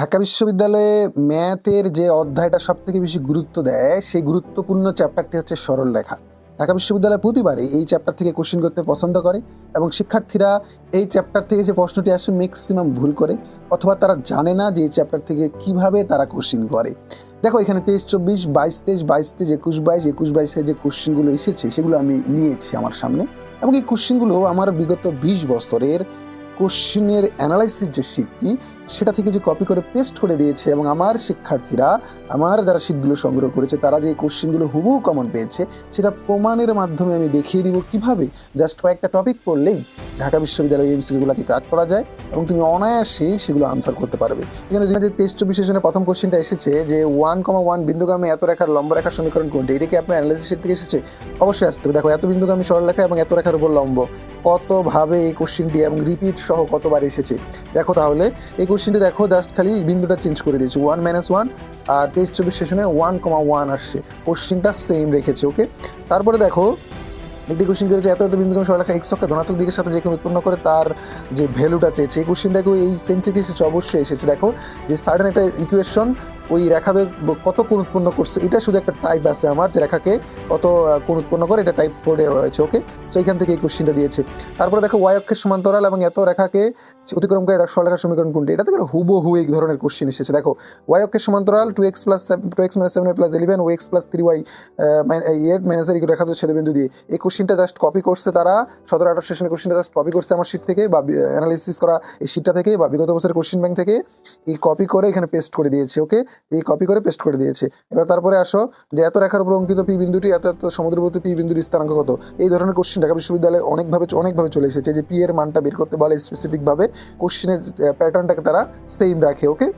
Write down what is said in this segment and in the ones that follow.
ঢাকা বিশ্ববিদ্যালয়ে ম্যাথের যে অধ্যায়টা সব থেকে বেশি গুরুত্ব দেয়, সেই গুরুত্বপূর্ণ চ্যাপ্টারটি হচ্ছে সরল লেখা। ঢাকা বিশ্ববিদ্যালয় প্রতিবারই এই চ্যাপ্টার থেকে কোশ্চেন করতে পছন্দ করে এবং শিক্ষার্থীরা এই চ্যাপ্টার থেকে যে প্রশ্নটি আসে ম্যাক্সিমাম ভুল করে অথবা তারা জানে না যে এই চ্যাপ্টার থেকে কীভাবে তারা কোশ্চেন করে। দেখো, এখানে তেইশ, চব্বিশ, বাইশ, তেইশ বাইশ, তেইশ, একুশ, বাইশ, একুশ, বাইশে যে কোশ্চেনগুলো এসেছে, সেগুলো আমি নিয়েছি আমার সামনে। এবং এই কোশ্চেনগুলো আমার বিগত বিশ বছরের কোশ্চেনের অ্যানালাইসিস যে শিটটি সেটা থেকে যে কপি করে পেস্ট করে দিয়েছে এবং আমার শিক্ষার্থীরা, আমার যারা শিটগুলো সংগ্রহ করেছে, তারা যে কোশ্চেনগুলো হুবহু কমন পেয়েছে, সেটা প্রমাণের মাধ্যমে আমি দেখিয়ে দিব কীভাবে? জাস্ট কয়েকটা টপিক পড়লেই ঢাকা বিশ্ববিদ্যালয়ের এমসিকিউগুলোকে ক্রাক করা যায় এবং তুমি অনায়াসে সেগুলো আনসার করতে পারবে। এখানে যে চব্বিশ সেশনে প্রথম কোশ্চেনটা এসেছে যে ওয়ান কমা ওয়ান বিন্দুগামী এত রেখার লম্ব রেখার সমীকরণ কোনটি? এটা কি আপনার অ্যানালাইসিস শিট থেকে এসেছে? অবশ্যই আসতে হবে। দেখো, এত বিন্দুগামী সরলরেখা এবং এত রেখার উপর লম্ব। কতভাবে এই কোশ্চেনটি এবং রিপিট সহ কতবার এসেছে? দেখো তাহলে, এই কোশ্চেনটি দেখো জাস্ট খালি বিন্দুটা চেঞ্জ করে দিয়েছে। ওয়ান মাইনাস ওয়ান আর তেইশ চব্বিশ সেশনে ওয়ান কমা ওয়ান আসছে। কোশ্চেনটা সেম রেখেছে ওকে তারপরে দেখো একটি কোশ্চেন করেছে এত এত বিন্দু সরলেখা এক্স এক্সকে ধনাত্মক দিকের সাথে যে উৎপন্ন করে, তার যে ভ্যালুটা চেয়েছে, এই কোশ্চেনটাকেও এই সেম থেকে এসেছে, অবশ্যই এসেছে। দেখো, যে সার্টেন একটা ইকুয়েশন ওই রেখাদের কত কোণ উৎপন্ন করছে, এটা শুধু একটা টাইপ আছে আমার যে রেখাকে কত কোণ উৎপন্ন করে, এটা টাইপ ফোরে রয়েছে ওকে তো এইখান থেকে এই কোশ্চেনটা দিয়েছে। তারপরে দেখো ওয়াই অক্ষের সমান্তরাল এবং এত রেখাকে অতিক্রম করে সরলেখার সমীকরণ কোনটি? এটা থেকে হুবহু এই ধরনের কোশ্চেন এসেছে। দেখো ওয়াই অক্ষের সমান্তরাল two X plus two X minus seven plus eleven ও X plus three Y eight মাইনাসের রেখা তো ছেদবিন্দু দিয়ে। এই কোশ্চেনটা জাস্ট কপি করছে তারা, সতেরো আঠারো সেশনের কোশ্চেনটা জাস্ট কপি করছে আমার শিট থেকে বা অ্যানালিসিস করা এই শিটটা থেকে বা বিগত বছরের কোশ্চেন ব্যাংক থেকে। এই কপি করে এখানে পেস্ট করে দিয়েছে ওকে এই কপি করে পেস্ট করে দিয়েছে। এবার তারপরে আসো, যে এত রেখার উপর অঙ্কিত পি বিন্দুটি, এত এত সমুদ্রবর্তী পি বিন্দুর স্থানাঙ্ক কত? এই ধরনের কোশ্চেন ঢাকা বিশ্ববিদ্যালয়ে অনেকভাবে অনেকভাবে চলে এসেছে যে পি এর মানটা বের করতে বলে স্পেসিফিকভাবে কোশ্চেনের প্যাটার্নটাকে তারা সেম রাখে ওকে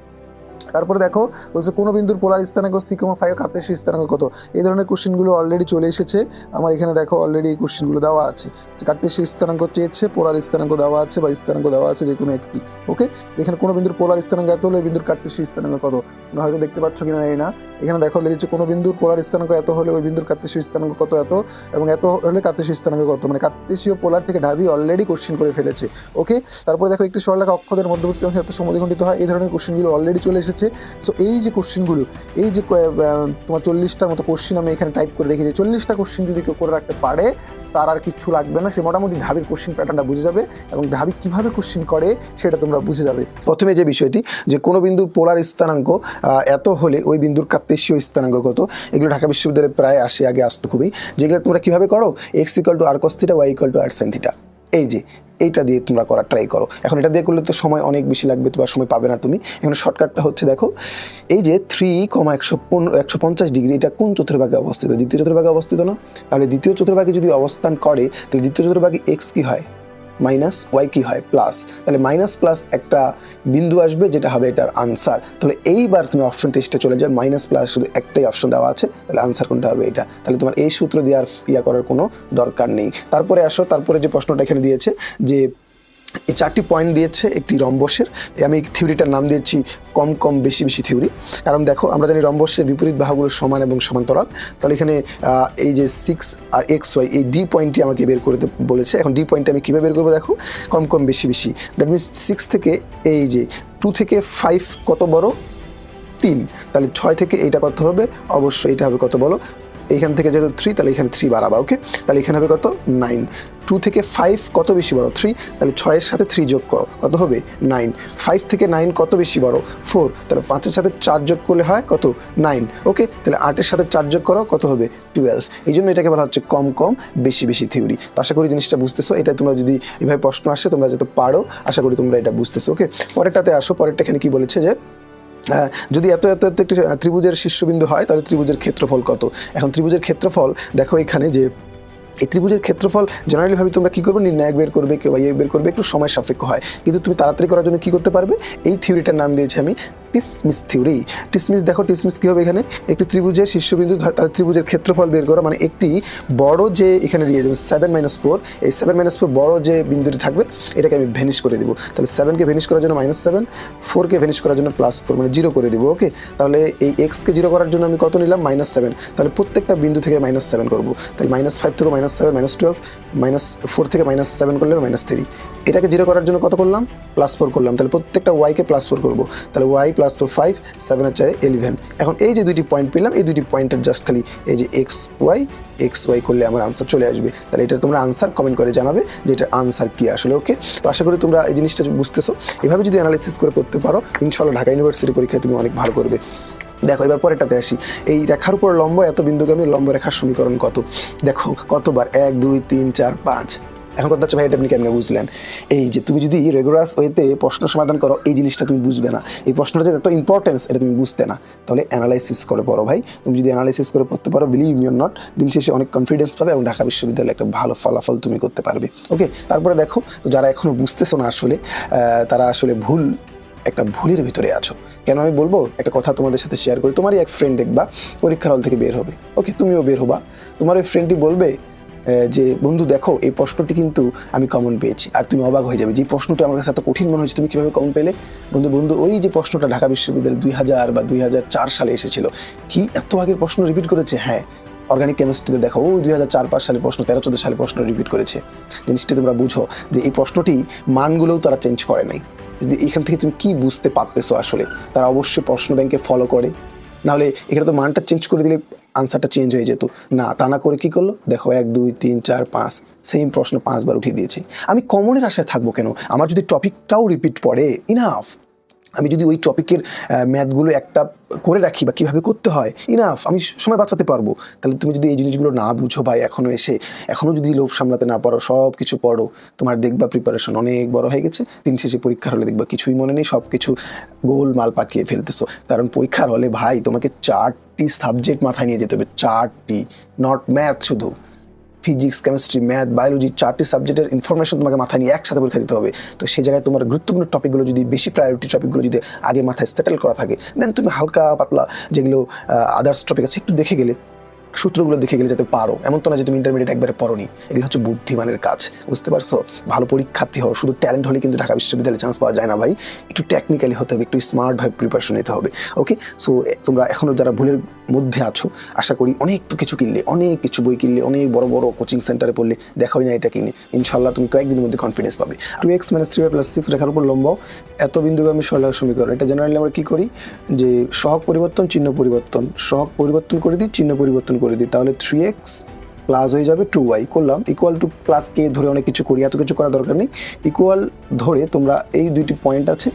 তারপরে দেখো, বলছে কোনো বিন্দুর পোলার স্থানাঙ্ক সি কমা ফাইভ কাতেশ স্থানাঙ্ক কত? এই ধরনের কোশ্চেনগুলো অলরেডি চলে এসেছে। আমার এখানে দেখো অলরেডি এই কোশ্চেনগুলো দেওয়া আছে। কার্তেশ স্থানাঙ্ক চেয়েছে, পোলার স্থানাঙ্ক দেওয়া আছে বা স্থানাঙ্ক দেওয়া আছে যে কোনো একটি ওকে এখানে কোনো বিন্দুর পোলার স্থানাঙ্ক এত হলে বিন্দুর কার্তেশ স্থানাঙ্ক কত? হয়তো দেখতে পাচ্ছ কিনা এই না। এখানে দেখো লিখেছে কোনো বিন্দুর পোলার স্থানাঙ্ক এত হলে ওই বিন্দুর কার্তেশীয় স্থানাঙ্ক কত এত? এবং এত হলে কার্তেশীয় স্থানাঙ্ক কত? মানে কার্তেশীয় পোলার থেকে ঢাবি অলরেডি কোশ্চেন করে ফেলেছে ওকে তারপরে দেখো একটি সরলরেখা অক্ষদের মধ্যবর্তী অংশে এত সমদ্বিখণ্ডিত হয়, এই ধরনের কোশ্চেনগুলো অলরেডি চলে এসেছে। সো এই যে কোশ্চেনগুলো এই যে তোমার চল্লিশটার মতো কোশ্চেন আমি এখানে টাইপ করে রেখেছি, চল্লিশটা কোশ্চেন যদি কেউ করে রাখতে পারে তার আর কিছু লাগবে না। সে মোটামুটি ঢাবির কোশ্চিন প্যাটার্নটা বুঝে যাবে এবং ঢাবি কীভাবে কোশ্চিন করে সেটা তোমরা বুঝে যাবে। প্রথমে যে বিষয়টি, যে কোনো বিন্দুর পোলার স্থানাঙ্ক এত হলে ওই বিন্দুর কার্তেশীয় স্থানাঙ্ক কত? এগুলো ঢাকা বিশ্ববিদ্যালয়ে প্রায় আসে, আগে আসতো খুবই। যেগুলো তোমরা কীভাবে করো? X equal to R cos theta Y equal to R sin theta এই যে এইটা দিয়ে তোমরা করা ট্রাই করো। এখন এটা দিয়ে করলে তো সময় অনেক বেশি লাগবে, তোমার সময় পাবে না তুমি। এখন শর্টকাটটা হচ্ছে দেখো, এই যে থ্রি কমা একশো পনেরো একশো পঞ্চাশ ডিগ্রি, এটা কোন চতুর্ভাগে অবস্থিত? দ্বিতীয় চতুর্ভাগে অবস্থিত না? তাহলে দ্বিতীয় চতুর্ভাগে যদি অবস্থান করে, তাহলে দ্বিতীয় চতুর্ভাগে এক্স কি হয়? মাইনাস ওয়াই কি হয়? প্লাস। তাহলে মাইনাস প্লাস একটা বিন্দু আসবে যেটা হবে এটার আনসার। তাহলে এইবার তুমি অপশন টেস্টে চলে যাও, মাইনাস প্লাস শুধু একটাই অপশন দেওয়া আছে, তাহলে আনসার কোনটা হবে এটা? তাহলে তোমার এই সূত্র দেওয়ার ইয়া করার কোনো দরকার নেই। তারপরে আসো, তারপরে যে প্রশ্নটা এখানে দিয়েছে যে এই চারটি পয়েন্ট দিয়েছে একটি রম্বসের। আমি থিওরিটার নাম দিয়েছি কম কম বেশি বেশি থিওরি কারণ দেখো, আমরা জানি রম্বসের বিপরীত বাহুগুলো সমান এবং সমান্তরাল। তাহলে এখানে এই যে সিক্স আর এক্স ওয়াই এই ডি পয়েন্টটি আমাকে বের করতে বলেছে। এখন ডি পয়েন্টটা আমি কীভাবে বের করব দেখো? কম কম বেশি বেশি। দ্যাট মিনস সিক্স থেকে এই যে টু থেকে ফাইভ কত বড়? তিন। তাহলে ছয় থেকে এইটা কত হবে? অবশ্যই এটা হবে কত বলো? এইখান থেকে যেহেতু থ্রি তাহলে এখানে থ্রি বাড়াবা ওকে তাহলে এখানে হবে কত? নাইন টু থেকে ফাইভ কত বেশি বড়? থ্রি তাহলে ছয়ের সাথে থ্রি যোগ করো, কত হবে? নাইন ফাইভ থেকে নাইন কত বেশি বড়? ফোর তাহলে পাঁচের সাথে চার যোগ করলে হয় কত? নাইন ওকে তাহলে আটের সাথে চার যোগ করো, কত হবে? টুয়েলভ এই জন্য এটাকে বলা হচ্ছে কম কম, বেশি বেশি থিওরি তো আশা করি জিনিসটা বুঝতেছো, এটা তোমরা যদি এভাবে প্রশ্ন আসে, তোমরা যত পারো, আশা করি তোমরা এটা বুঝতেছো ওকে পরেরটাতে আসো, পরেরটা এখানে কি বলেছে যে যদি এত এত এত একটি ত্রিভুজের শীর্ষবিন্দু হয়, তাহলে ত্রিভুজের ক্ষেত্রফল কত? এখন ত্রিভুজের ক্ষেত্রফল, দেখো এখানে যে এই ত্রিভুজের ক্ষেত্রফল জেনারেলি ভাবে তোমরা কি করবে? নির্ণায়ক বের করবে, কেউ ইয়ে বের করবে, একটু সময় সাপেক্ষ হয়। কিন্তু তুমি তাড়াতাড়ি করার জন্য কী করতে পারবে? এই থিওরিটার নাম দিয়েছি আমি টিসমিস থিওরি টিসমিস দেখো টিসমিস কী হবে এখানে? একটি ত্রিভুজের শীর্ষবিন্দু তার ত্রিভুজের ক্ষেত্রফল বের করা মানে একটি বড় যে এখানে দিয়ে দেবো সেভেন মাইনাস ফোর এই সেভেন মাইনাস ফোর বড় যে বিন্দুটি থাকবে, এটাকে আমি ভেনিশ করে দেবো। তাহলে সেভেনকে ভেনিশ করার জন্য মাইনাস সেভেন ফোরকে ভেনিশ করার জন্য প্লাস ফোর মানে জিরো করে দেবো ওকে তাহলে এই এক্সকে জিরো করার জন্য আমি কত নিলাম? মাইনাস সেভেন তাহলে প্রত্যেকটা বিন্দু থেকে মাইনাস সেভেন করব। তাহলে মাইনাস ফাইভ থেকে minus seven minus twelve minus four থেকে মাইনাস সেভেন করলে মাইনাস থ্রি এটাকে জিরো করার জন্য কত করলাম? প্লাস ফোর করলাম। তাহলে প্রত্যেকটা ওয়াইকে প্লাস ফোর করব। তাহলে Y plus four five seven সেভেনের চারে ইলেভেন এখন এই যে দুইটি পয়েন্ট পেলাম, এই দুইটি পয়েন্টের জাস্ট খালি এই যে এক্স ওয়াই এক্স ওয়াই করলে আমার আনসার চলে আসবে। তাহলে এটা তোমরা আনসার কমেন্ট করে জানাবে যে এটার আনসার কি আসলে ওকে তো আশা করি তোমরা এই জিনিসটা বুঝতেছো। এভাবে যদি অ্যানালাইসিস করে করতে পারো ইনশাল্লাহ ঢাকা ইউনিভার্সিটি পরীক্ষায় তুমি অনেক ভালো করবে। দেখো, এবার পরেরটাতে আসি। এই রেখার উপর লম্ব, এত বিন্দুগামী লম্ব রেখার সমীকরণ কত? দেখো, কতবার? এক, দুই, তিন, চার, পাঁচ। এখন কথা হচ্ছে, ভাই, এটা আপনি কেমনে বুঝলেন? এই যে, তুমি যদি রেগুলার ওয়েতে প্রশ্ন সমাধান করো, এই জিনিসটা তুমি বুঝবে না। এই প্রশ্নটা যে এত ইম্পর্টেন্স এটা তুমি বুঝতে না। তাহলে অ্যানালাইসিস করে পড়ো, ভাই। তুমি যদি অ্যানালাইসিস করে পড়তে পারো বিলিভ ইউনিয়ন নট দিন শেষে অনেক কনফিডেন্স পাবে এবং ঢাকা বিশ্ববিদ্যালয়ে একটা ভালো ফলাফল তুমি করতে পারবে। ওকে তারপরে দেখো, তো যারা এখনও বুঝতেছো না আসলে তারা আসলে ভুল একটা ভুলের ভিতরে আছো। কেন আমি বলব? একটা কথা তোমাদের সাথে শেয়ার করি। তোমারই এক ফ্রেন্ড দেখবা, পরীক্ষার হল থেকে বের হবে। ওকে, তুমিও বের হবা। তোমার ওই ফ্রেন্ডটি বলবে যে, বন্ধু, দেখো, এই প্রশ্নটি কিন্তু আমি কমন পেয়েছি। আর তুমি অবাক হয়ে যাবে, যে প্রশ্নটা আমার কাছে এত কঠিন মনে হচ্ছে তুমি কীভাবে কমন পেলে? বন্ধু বন্ধু, ওই যে প্রশ্নটা ঢাকা বিশ্ববিদ্যালয় দুই হাজার বা দুই হাজার চার সালে এসেছিল, কি এত আগের প্রশ্ন রিপিট করেছে? হ্যাঁ অর্গানিক কেমিস্ট্রিতে দেখো ওই দুই হাজার চার পাঁচ সালে প্রশ্ন, তেরো চোদ্দ সালে প্রশ্ন রিপিট করেছে। জিনিসটি তোমরা বুঝো যে, এই প্রশ্নটি মানগুলোও তারা চেঞ্জ করে নাই। এখান থেকে তুমি কি বুঝতে পারতেছো আসলে? তারা অবশ্যই প্রশ্ন ব্যাংকে ফলো করে। নাহলে এখানে তো মানটা চেঞ্জ করে দিলে আনসারটা চেঞ্জ হয়ে যেত। না, তা না করে কি করল? দেখো, এক, দুই, তিন, চার, পাঁচ সেম প্রশ্ন পাঁচবার উঠিয়ে দিয়েছে। আমি কমনের আশায় থাকব কেন? আমার যদি টপিকটাও রিপিট পড়ে ইনাফ আমি যদি ওই টপিকের ম্যাথগুলো একটা করে রাখি বা কীভাবে করতে হয় ইনাফ আমি সময় বাঁচাতে পারব। তাহলে তুমি যদি এই জিনিসগুলো না বুঝো ভাই এখনও এসে এখনও যদি লোভ সামলাতে না পারো সব কিছু পড়ো, তোমার দেখবা প্রিপারেশন অনেক বড় হয়ে গেছে। দিন শেষে পরীক্ষার হলে দেখবা কিছুই মনে নেই সব কিছু গোল মাল পাকিয়ে ফেলতেছো। কারণ পরীক্ষার হলে ভাই, তোমাকে চারটি সাবজেক্ট মাথায় নিয়ে যেতে হবে, চারটি নট ম্যাথ শুধু। ফিজিক্স কেমিস্ট্রি ম্যাথ বায়োলজি চারটি সাবজেক্টের ইনফরমেশন তোমাকে মাথায় নিয়ে একসাথে পরীক্ষা দিতে হবে। তো সেই জায়গায় তোমার গুরুত্বপূর্ণ টপিকগুলো যদি বেশি প্রায়োরিটি টপিকগুলো যদি আগে মাথায় সেটেল করা থাকে দেন তুমি হালকা পাতলা যেগুলো আদার্স টপিক আছে, একটু দেখে গেলে সূত্রগুলো দেখে গেলে যাতে পারো। এমন তো না যে তুমি ইন্টারমিডিয়েট একবারে পড়োনি। এগুলো হচ্ছে বুদ্ধিমানের কাজ। বুঝতে পারছ? ভালো পরীক্ষার্থী হও। শুধু ট্যালেন্ট হলে কিন্তু ঢাকা বিশ্ববিদ্যালয়ে চান্স পাওয়া যায় না ভাই। একটু টেকনিক্যালি হতে হবে, একটু স্মার্টভাবে প্রিপারেশন নিতে হবে। ওকে সো তোমরা এখনও যারা ভুলের মধ্যে আছো, আশা করি অনেক তো কিছু কিনলে, অনেক কিছু বই কিনলে, অনেক বড় বড় কোচিং সেন্টারে পড়লে দেখাই না এটা কিনে। ইনশাল্লাহ তুমি কয়েকদিনের মধ্যে কনফিডেন্স পাবে। Two X minus three plus six রেখার উপর লম্ব। এত বিন্দুগামী সরলার সমীকরণ। এটা জেনারেলি আমরা কী করি? যে সহগ পরিবর্তন, চিহ্ন পরিবর্তন। সহগ পরিবর্তন করে দিই, চিহ্ন পরিবর্তন করে দিই, তাহলে থ্রি এক্স প্লাস হয়ে যাবে টু ওয়াই করলাম। ইকুয়াল টু প্লাস কে ধরে অনেক কিছু করি, এত কিছু করার দরকার নেই। ইকুয়াল ধরে তোমরা এই দুইটি পয়েন্ট আছে,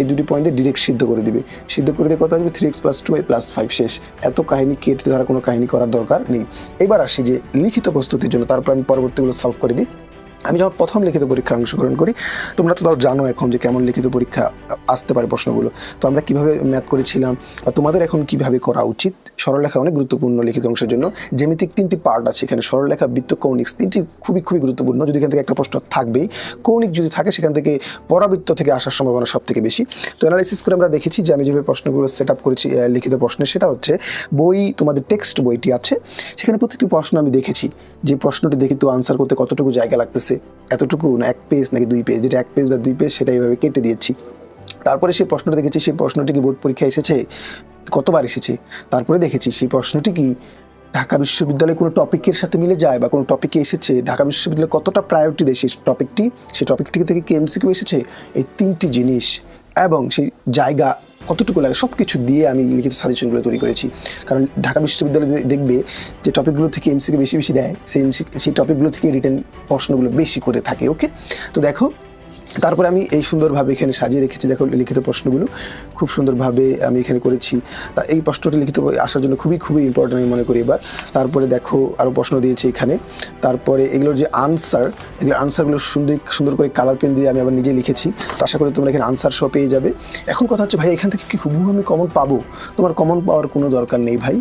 এই দুটি পয়েন্টে ডিরেক্ট সিদ্ধ করে দিবে। সিদ্ধ করে দিয়ে কত আসবে? Three X plus two Y plus five শেষ। এত কাহিনী কেটে ধরা কোনো কাহিনী করার দরকার নেই। এবার আসি যে লিখিত প্রস্তুতির জন্য, তারপর আমি পরবর্তীগুলো সলভ করে দিই। আমি যখন প্রথম লিখিত পরীক্ষা অংশগ্রহণ করি, তোমরা তো তাও জানো এখন যে কেমন লিখিত পরীক্ষা আসতে পারে প্রশ্নগুলো। তো আমরা কীভাবে ম্যাথ করেছিলাম বা তোমাদের এখন কীভাবে করা উচিত? সরলরেখা অনেক গুরুত্বপূর্ণ লিখিত অংশের জন্য। জ্যামিতিক তিনটি পার্ট আছে এখানে, সরলরেখা, বৃত্ত, কৌণিক। তিনটি খুবই খুবই গুরুত্বপূর্ণ। যদি এখান থেকে একটা প্রশ্ন থাকবেই, কৌণিক যদি থাকে সেখান থেকে পরাবৃত্ত থেকে আসার সম্ভাবনা সব থেকে বেশি। তো অ্যানালাইসিস করে আমরা দেখেছি যে আমি যেভাবে প্রশ্নগুলো সেট আপ করেছি লিখিত প্রশ্নে, সেটা হচ্ছে বই, তোমাদের টেক্সট বইটি আছে। সেখানে প্রত্যেকটি প্রশ্ন আমি দেখেছি। যে প্রশ্নটি দেখি তো আনসার করতে কতটুকু জায়গা লাগতেছে এতটুকু না, এক পেজ নাকি দুই পেজ যেটা এক পেজ বা দুই পেজ সেটা এইভাবে কেটে দিয়েছি। তারপরে সেই প্রশ্নটা দেখেছি, সেই প্রশ্নটি কি বোর্ড পরীক্ষা এসেছে? কতবার এসেছে? তারপরে দেখেছি, সেই প্রশ্নটি কি ঢাকা বিশ্ববিদ্যালয়ে কোনো টপিকের সাথে মিলে যায় বা কোনো টপিকে এসেছে? ঢাকা বিশ্ববিদ্যালয়ে কতটা প্রায়োরিটি দেয় সেই টপিকটি? সেই টপিকটি থেকে কি এমসিকিউ এসেছে? এই তিনটি জিনিস এবং সেই জায়গা কতটুকু লাগে সব কিছু দিয়ে আমি লিখিত সাজেশনগুলো তৈরি করেছি। কারণ ঢাকা বিশ্ববিদ্যালয় দেখবে যে টপিকগুলো থেকে এমসিকে বেশি বেশি দেয়, সেই সেই টপিকগুলো থেকে রিটার্ন প্রশ্নগুলো বেশি করে থাকে ওকে তো দেখো তারপরে আমি এই সুন্দরভাবে এখানে সাজিয়ে রেখেছি, দেখো লিখিত প্রশ্নগুলো। খুব সুন্দরভাবে আমি এখানে করেছি। তা এই প্রশ্নটি লিখিত আসার জন্য খুবই খুবই ইম্পর্টেন্ট আমি মনে করি এবার। তারপরে দেখো আরও প্রশ্ন দিয়েছি এখানে। তারপরে এগুলোর যে আনসার এগুলোর আনসারগুলো সুন্দর সুন্দর করে কালার পেন দিয়ে আমি আবার নিজে লিখেছি। তো আশা করি তোমরা এখানে আনসার সহ পেয়ে যাবে। এখন কথা হচ্ছে, ভাই, এখান থেকে কি হুবহু আমি কমন পাবো? তোমার কমন পাওয়ার কোনো দরকার নেই, ভাই।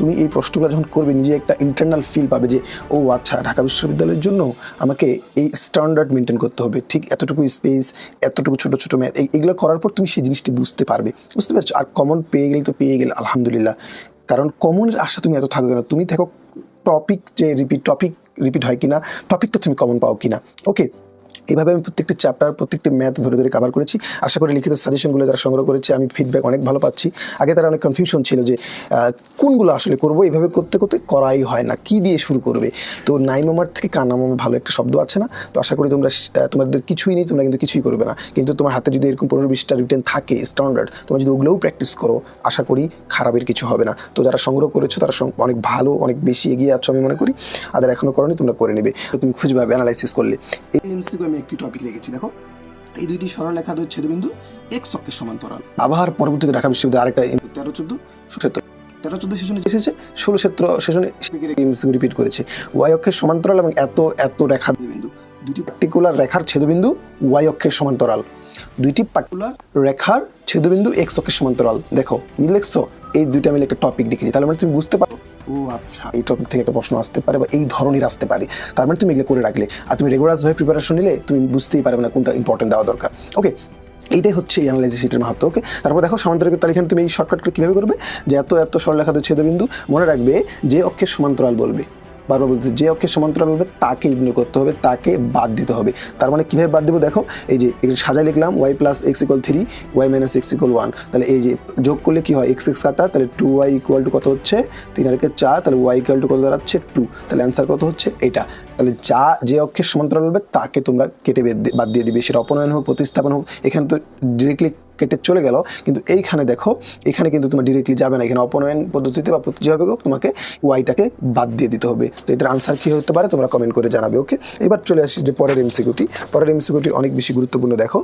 তুমি এই প্রশ্নগুলো যখন করবে, নিজে একটা ইন্টারনাল ফিল পাবে যে, ও আচ্ছা ঢাকা বিশ্ববিদ্যালয়ের জন্য আমাকে এই স্ট্যান্ডার্ড মেনটেন করতে হবে। ঠিক এতটুকু স্পেস এতটুকু ছোটো ছোটো ম্যাথ এগুলো করার পর তুমি সেই জিনিসটি বুঝতে পারবে। বুঝতে পারছ? আর কমন পেয়ে গেলে তো পেয়ে গেলে, আলহামদুলিল্লাহ। কারণ কমনের আশা তুমি এত থাকবে না। তুমি দেখো টপিক যে রিপিট টপিক রিপিট হয় কিনা টপিকটা তুমি কমন পাও কিনা। ওকে এইভাবে আমি প্রত্যেকটি চ্যাপ্টার প্রত্যেকটি ম্যাথ ধরে ধরে কভার করেছি। আশা করি লিখিত সাজেশনগুলো যারা সংগ্রহ করেছে, আমি ফিডব্যাক অনেক ভালো পাচ্ছি। আগে তারা অনেক কনফিউশন ছিল যে কোনগুলো আসলে করব? এইভাবে করতে করতে করাই হয় না। কি দিয়ে শুরু করবে? তো নাইমামার থেকে কানামামা ভালো একটা শব্দ আছে না? তো আশা করি তোমরা তোমাদের কিছুই নেই, তোমরা কিন্তু কিছুই করবে না। কিন্তু তোমার হাতে যদি এরকম পনেরো বিশটা রিটেন থাকে স্ট্যান্ডার্ড তোমরা যদি ওগুলোও প্র্যাকটিস করো, আশা করি খারাপের কিছু হবে না। তো যারা সংগ্রহ করেছ, তারা অনেক ভালো, অনেক বেশি এগিয়ে আছো আমি মনে করি। আর যারা এখনও করনি, তোমরা করে নেবে। তো তুমি খুঁজে পাবে অ্যানালাইসিস করলে। এই এমসিকিউ আমি একটি টপিক রেখেছি দেখো। এই দুইটি সরল রেখা দুই ছেদবিন্দু এক্স অক্ষের সমান্তরাল। আবার পরবর্তীতে ঢাকা বিশ্ববিদ্যালয় আরেকটা তেরো চোদ্দ ক্ষেত্র তেরো চোদ্দ সেশনে এসেছে ষোলো ক্ষেত্র সেশনে এমসিকিউ রিপিট করেছে। ওয়াই অক্ষের সমান্তরাল এবং এত এত রেখা বিন্দু। দুটি পার্টিকুলার রেখার ছেদবিন্দু ওয়াই অক্ষের সমান্তরাল। দুইটি পার্টিকুলার রেখার ছেদবিন্দু এক্স অক্ষের সমান্তরাল। দেখো মিল এই দুইটা মিলে একটা টপিক দেখেছি। তাহলে মানে তুমি বুঝতে পারো ও আচ্ছা এই টপিক থেকে একটা প্রশ্ন আসতে পারে বা এই ধরনের আসতে পারে। তার মানে তুমি এগুলো করে রাখলে। আর তুমি রেগুলার ভাবে প্রিপারেশন নিলে তুমি বুঝতেই পারবে না কোনটা ইম্পর্টেন্ট দেওয়া দরকার। ওকে এইটাই হচ্ছে এই অ্যানালাইসিস শিটের মাহাত্ম ওকে তারপর দেখো সমান্তরিক এখানে তুমি এই শর্টকাটগুলো কীভাবে করবে? যে এত এত সরলরেখা তো ছেদবিন্দু মনে রাখবে যে অক্ষের সমান্তরাল বলবে। বারবার বলতে যে অক্ষের সমান্তরাল হবে, তাকে ইগনোর করতে হবে, তাকে বাদ দিতে হবে। তার মানে কীভাবে বাদ দেবো? দেখো, এই যে সাজায় লিখলাম Y plus X equal three Y minus X equal one তাহলে এই যে যোগ করলে কী হয়? এক্স এক্স কাটা তাহলে টু ওয়াই ইকুয়াল টু কত হচ্ছে? তিন আর চার, তাহলে ওয়াই ইকুয়াল টু কত দাঁড়াচ্ছে? টু তাহলে অ্যান্সার কত হচ্ছে? এটা। তাহলে যা, যে অক্ষের সমান্তরাল হবে, তাকে তোমরা কেটে বাদ দিয়ে দিবে। সেটা অপনয়ন হোক, প্রতিস্থাপন হোক, এখানে তো ডিরেক্টলি কেটে চলে গেল। কিন্তু এইখানে দেখো, এখানে কিন্তু তোমার ডিরেক্টলি যাবে না। এখানে অপনয়ন পদ্ধতিতে বা যেভাবে হোক তোমাকে ওয়াইটাকে বাদ দিয়ে দিতে হবে। তো এটার আনসার কী হতে পারে? তোমরা কমেন্ট করে জানাবে ওকে এবার চলে আসি যে পরের এমসিকিউটি পরের এমসিকিউটি অনেক বেশি গুরুত্বপূর্ণ, দেখো।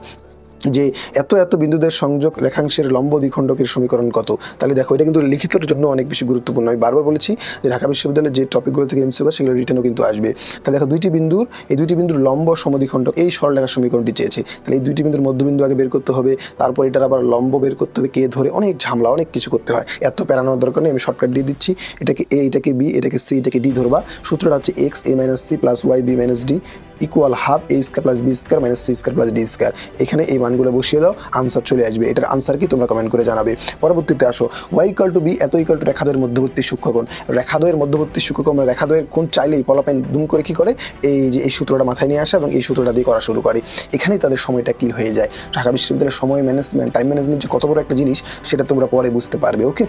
যে এত এত বিন্দুদের সংযোগ রেখাংশের লম্ব দ্বিখণ্ডকের সমীকরণ কত? তাহলে দেখো, এটা কিন্তু লিখিতর জন্য অনেক বেশি গুরুত্বপূর্ণ। আমি বারবার বলেছি যে ঢাকা বিশ্ববিদ্যালয়ের যে টপিকগুলো থেকে এমসিকিউ সেগুলো রিটার্নও কিন্তু আসবে। তাহলে দেখো, দুইটি বিন্দুর, এই দুইটি বিন্দুর লম্ব সমদ্বিখণ্ডক এই সরলরেখার সমীকরণটি চেয়েছে। তাহলে এই দুইটি বিন্দুর মধ্যবিন্দু আগে বের করতে হবে, তারপর এটার আবার লম্ব বের করতে হবে, কে ধরে অনেক ঝামলা, অনেক কিছু করতে হয়। এত প্যারানোর দরকার নেই, আমি শর্টকাট দিয়ে দিচ্ছি। এটাকে এ এটাকে বি এটাকে সি এটাকে ডি ধরবা। সূত্রটা হচ্ছে X A minus C plus Y B minus D equal half A square plus B square minus C square plus D square এখানে এই মানগুলো বসিয়ে দাও আনসার চলে আসবে। এটার আনসার কি তোমরা কমেন্ট করে জানাবে। পরবর্তীতে আসো। ওয়াই ইকাল টু বি এত ইকাল টু রেখাদ্বয়ের মধ্যবর্তী সূক্ষ্মকোণ। রেখাদ্বয়ের মধ্যবর্তী সূক্ষ্মকোণ, রেখাদ্বয়ের কোণ চাইলেই পলাপাইন দুম করে কি করে? এই যে এই সূত্রটা মাথায় নিয়ে আসে এবং এই সূত্রটা দিয়ে করা শুরু করে। এখানেই তাদের সময়টা কিল হয়ে যায়। ঢাকা বিশ্ববিদ্যালয়ের সময় ম্যানেজমেন্ট টাইম ম্যানেজমেন্ট যে কত বড় একটা জিনিস, সেটা তোমরা পরে বুঝতে পারবে ওকে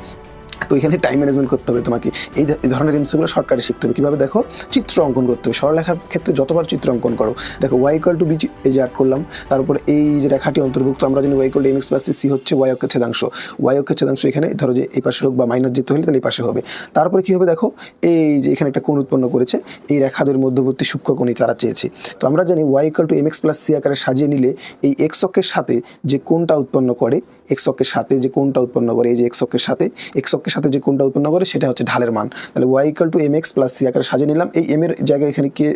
তো এখানে টাইম ম্যানেজমেন্ট করতে হবে তোমাকে। এই ধরনের এমসিগুলো শর্টকাটে শিখতে হবে। কীভাবে দেখো? চিত্র অঙ্কন করতে হবে। সরলরেখার ক্ষেত্রে যতবার চিত্র অঙ্কন করো, দেখো ওয়াই ইকুয়াল টু বি এই যে আর্ট করলাম, তার উপরে এই যে রেখাটি অন্তর্ভুক্ত, আমরা জানি Y to M X plus C হচ্ছে ওয়াই অক্ষের ছেদাংশ। ওয়াই অক্ষের ছেদাংশ এখানে, ধরো যে এই পাশে হোক বা মাইনাস যেতে হলে তাহলে এই পাশে হবে। তারপরে কী হবে দেখো? এই যে এখানে একটা কোণ উৎপন্ন করেছে, এই রেখাদের মধ্যবর্তী সূক্ষ্ম সূক্ষ্মকোণই তারা চেয়েছে। তো আমরা জানি Y equal to M X plus C আকারে সাজিয়ে নিলে এই এক্স অক্ষের সাথে যে কোণটা উৎপন্ন করে এক্স সাথে যে কোনটা উৎপন্ন করে, এই যে এক্স সাথে এক্সকের সাথে যে কোনটা উৎপন্ন করে, সেটা হচ্ছে ঢালের মান। তাহলে Y equal to M X plus C আকারে সাজিয়ে নিলাম। এই এম এর জায়গায় এখানে কে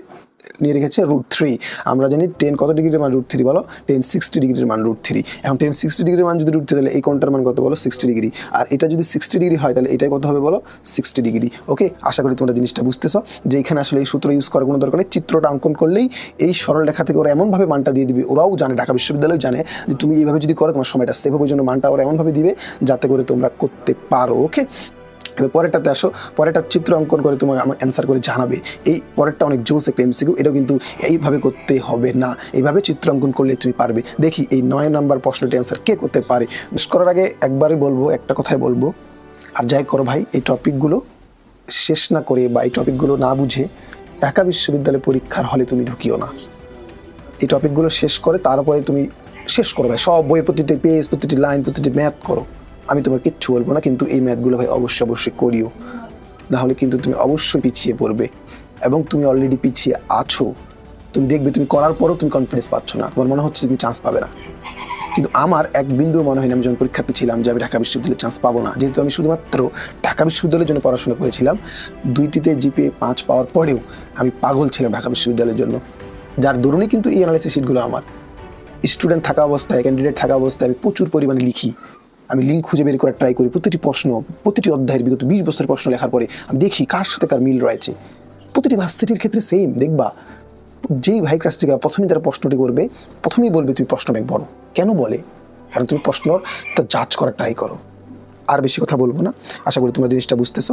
নিয়ে রেখেছে রুট থ্রি আমরা জানি টেন কত ডিগ্রির মান রুট থ্রি বলো? টেন সিক্সটি ডিগ্রির মান রুট থ্রি এখন টেন সিক্সটি ডিগ্রির মান যদি রুট থ্রি তাহলে এই কোণটার মান কত বলো? Sixty degree. আর এটা যদি সিক্সটি ডিগ্রি হয়, তাহলে এটাই কত হবে বলো? Sixty degree. ওকে আশা করি তোমরা জিনিসটা বুঝতেছ যে এখানে আসলে এই সূত্র ইউজ করার কোনো দরকার নেই। চিত্রটা অঙ্কন করলেই এই সরল রেখা থেকে ওরা এমনভাবে মানটা দিয়ে দিবে। ওরাও জানে, ঢাকা বিশ্ববিদ্যালয় জানে যে তুমি এইভাবে যদি করো, তোমার সময়টা সেভ হবে, ওই জন্য মানটা ওরা এমনভাবে দিবে যাতে করে তোমরা করতে পারো। ওকে এবার পরেরটাতে আসো, পরেরটা চিত্র অঙ্কন করে তোমাকে আমার অ্যান্সার করে জানাবে। এই পরেরটা অনেক জোস একটা এমসিকিউ এটাও কিন্তু এইভাবে করতে হবে না। এইভাবে চিত্র অঙ্কন করলে তুমি পারবে। দেখি এই নয় নাম্বার প্রশ্নটি অ্যান্সার কে করতে পারে। শেষ করার আগে একবারই বলব, একটা কথাই বলব। আর যাই করো ভাই, এই টপিকগুলো শেষ না করে বা এই টপিকগুলো না বুঝে ঢাকা বিশ্ববিদ্যালয় পরীক্ষার হলে তুমি ঢুকিও না। এই টপিকগুলো শেষ করে তারপরে তুমি শেষ করো ভাই। সব বইয়ের প্রতিটি পেজ প্রতিটি লাইন প্রতিটি ম্যাথ করো। আমি তোমাকে কিচ্ছু বলব না, কিন্তু এই ম্যাথগুলো ভাই অবশ্যই অবশ্যই করিও। নাহলে কিন্তু তুমি অবশ্যই পিছিয়ে পড়বে এবং তুমি অলরেডি পিছিয়ে আছো। তুমি দেখবে, তুমি করার পরও তুমি কনফিডেন্স পাচ্ছ না। তোমার মনে হচ্ছে তুমি চান্স পাবে না। কিন্তু আমার এক বিন্দু মনে হয় না, আমি যখন পরীক্ষাতে ছিলাম যে আমি ঢাকা বিশ্ববিদ্যালয়ে চান্স পাবো না। যেহেতু আমি শুধুমাত্র ঢাকা বিশ্ববিদ্যালয়ের জন্য পড়াশোনা করেছিলাম, দুইটিতে জিপিএ পাঁচ পাওয়ার পরেও আমি পাগল ছিলাম ঢাকা বিশ্ববিদ্যালয়ের জন্য। যার দরুনই কিন্তু এই অ্যানালাইসিস শিটগুলো আমার। স্টুডেন্ট থাকা অবস্থায় ক্যান্ডিডেট থাকা অবস্থায় আমি প্রচুর পরিমাণে লিখি। আমি লিঙ্ক খুঁজে বের করার ট্রাই করি। প্রতিটি প্রশ্ন, প্রতিটি অধ্যায়ের বিগত বিশ বছরের প্রশ্ন লেখার পরে আমি দেখি কার সাথে কার মিল রয়েছে। প্রতিটি ভার্সিটির ক্ষেত্রে সেম দেখবা, যেই ভাই কাছ থেকে প্রথমেই তারা প্রশ্নটি করবে, প্রথমেই বলবে, তুমি প্রশ্ন ব্যাংক বলো কেন বলে? কারণ তুমি প্রশ্ন তা জাজ করার ট্রাই করো। আর বেশি কথা বলব না। আশা করি তোমরা জিনিসটা বুঝতেছো।